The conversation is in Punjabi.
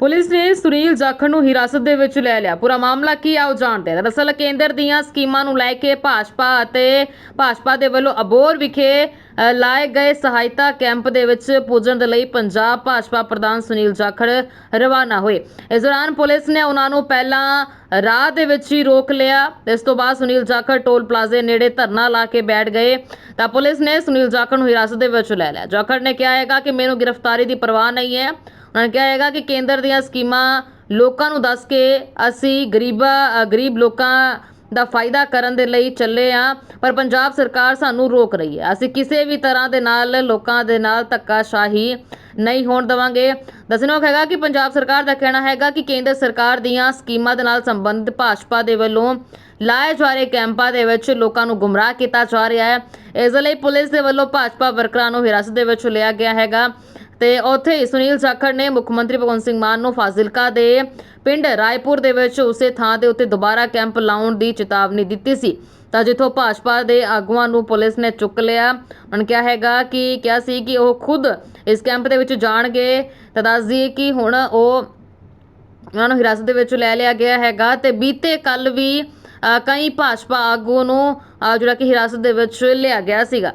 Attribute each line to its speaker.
Speaker 1: ਪੁਲਿਸ ਨੇ ਸੁਨੀਲ ਜਾਖੜ ਨੂੰ ਹਿਰਾਸਤ ਦੇ ਵਿੱਚ ਲੈ ਲਿਆ। ਪੂਰਾ ਮਾਮਲਾ ਕੀ ਆਓ ਜਾਣਦੇ ਹਾਂ ਦਰਅਸਲ ਕੇਂਦਰ ਦੀਆਂ ਸਕੀਮਾਂ ਨੂੰ ਲੈ ਕੇ ਭਾਜਪਾ ਅਤੇ ਭਾਜਪਾ ਦੇ ਵੱਲੋਂ ਅਬੋਰ ਵਿਖੇ ਲਾਏ ਗਏ ਸਹਾਇਤਾ ਕੈਂਪ ਦੇ ਵਿੱਚ ਪੁੱਜਣ ਦੇ ਲਈ ਪੰਜਾਬ ਭਾਜਪਾ ਪ੍ਰਧਾਨ ਸੁਨੀਲ ਜਾਖੜ ਰਵਾਨਾ ਹੋਏ। ਇਸ ਦੌਰਾਨ ਪੁਲਿਸ ਨੇ ਉਹਨਾਂ ਨੂੰ ਪਹਿਲਾਂ ਰਾਹ ਦੇ ਵਿੱਚ ਹੀ ਰੋਕ ਲਿਆ। ਇਸ ਤੋਂ ਬਾਅਦ ਸੁਨੀਲ ਜਾਖੜ ਟੋਲ ਪਲਾਜ਼ੇ ਨੇੜੇ ਧਰਨਾ ਲਾ ਕੇ ਬੈਠ ਗਏ। ਤਾਂ ਪੁਲਿਸ ਨੇ ਸੁਨੀਲ ਜਾਖੜ ਨੂੰ ਹਿਰਾਸਤ ਦੇ ਵਿੱਚ ਲੈ ਲਿਆ। ਜਾਖੜ ਨੇ ਕਿਹਾ ਹੈਗਾ ਕਿ ਮੈਨੂੰ ਗ੍ਰਿਫਤਾਰੀ ਦੀ ਪਰਵਾਹ ਨਹੀਂ ਹੈ। ਉਹਨਾਂ ਨੇ ਕਿਹਾ ਹੈਗਾ ਕਿ ਕੇਂਦਰ ਦੀਆਂ ਸਕੀਮਾਂ ਲੋਕਾਂ ਨੂੰ ਦੱਸ ਕੇ ਅਸੀਂ ਗਰੀਬਾਂ ਗਰੀਬ ਲੋਕਾਂ ਦਾ ਫਾਇਦਾ ਕਰਨ ਦੇ ਲਈ ਚੱਲੇ ਆ, ਪਰ ਪੰਜਾਬ ਸਰਕਾਰ ਸਾਨੂੰ ਰੋਕ ਰਹੀ ਹੈ। ਅਸੀਂ ਕਿਸੇ ਵੀ ਤਰ੍ਹਾਂ ਦੇ ਨਾਲ, ਲੋਕਾਂ ਦੇ ਨਾਲ ਧੱਕਾਸ਼ਾਹੀ ਨਹੀਂ ਹੋਣ ਦੇਵਾਂਗੇ। ਦੱਸਣਯੋਗ ਹੈਗਾ ਕਿ ਪੰਜਾਬ ਸਰਕਾਰ ਦਾ ਕਹਿਣਾ ਹੈਗਾ ਕਿ ਕੇਂਦਰ ਸਰਕਾਰ ਦੀਆਂ ਸਕੀਮਾਂ ਦੇ ਨਾਲ ਸੰਬੰਧਿਤ ਭਾਜਪਾ ਦੇ ਵੱਲੋਂ ਲਾਏ ਜਾ ਰਹੇ ਕੈਂਪਾਂ ਦੇ ਵਿੱਚ ਲੋਕਾਂ ਨੂੰ ਗੁੰਮਰਾਹ ਕੀਤਾ ਜਾ ਰਿਹਾ ਹੈ। ਇਸ ਲਈ ਪੁਲਿਸ ਦੇ ਵੱਲੋਂ ਭਾਜਪਾ ਵਰਕਰਾਂ ਨੂੰ ਹਿਰਾਸਤ ਦੇ ਵਿੱਚ ਲਿਆ ਗਿਆ ਹੈਗਾ। ਤੇ ਉੱਥੇ ਹੀ ਸੁਨੀਲ ਜਾਖੜ ਨੇ ਮੁੱਖ ਮੰਤਰੀ ਭਗਵੰਤ ਸਿੰਘ ਮਾਨ ਨੂੰ ਫਾਜ਼ਿਲਕਾ ਦੇ ਪਿੰਡ ਰਾਏਪੁਰ ਦੇ ਵਿੱਚ ਉਸੇ ਥਾਂ ਦੇ ਉੱਤੇ ਦੁਬਾਰਾ ਕੈਂਪ ਲਾਉਣ ਦੀ ਚੇਤਾਵਨੀ ਦਿੱਤੀ ਸੀ। ਤਾਂ ਜਿੱਥੋਂ ਭਾਜਪਾ ਦੇ ਆਗੂਆਂ ਨੂੰ ਪੁਲਿਸ ਨੇ ਚੁੱਕ ਲਿਆ, ਉਹਨਾਂ ਨੇ ਕਿਹਾ ਹੈਗਾ ਕਿ ਕਿਹਾ ਸੀ ਕਿ ਉਹ ਖੁਦ ਇਸ ਕੈਂਪ ਦੇ ਵਿੱਚ ਜਾਣਗੇ। ਤਾਂ ਦੱਸ ਦਈਏ ਕਿ ਹੁਣ ਉਹ ਉਹਨਾਂ ਨੂੰ ਹਿਰਾਸਤ ਦੇ ਵਿੱਚ ਲੈ ਲਿਆ ਗਿਆ ਹੈਗਾ ਤੇ ਬੀਤੇ ਕੱਲ ਵੀ ਕਈ ਭਾਜਪਾ ਆਗੂ ਨੂੰ ਜਿਹੜਾ ਕਿ ਹਿਰਾਸਤ ਦੇ ਵਿੱਚ ਲਿਆ ਗਿਆ ਸੀਗਾ।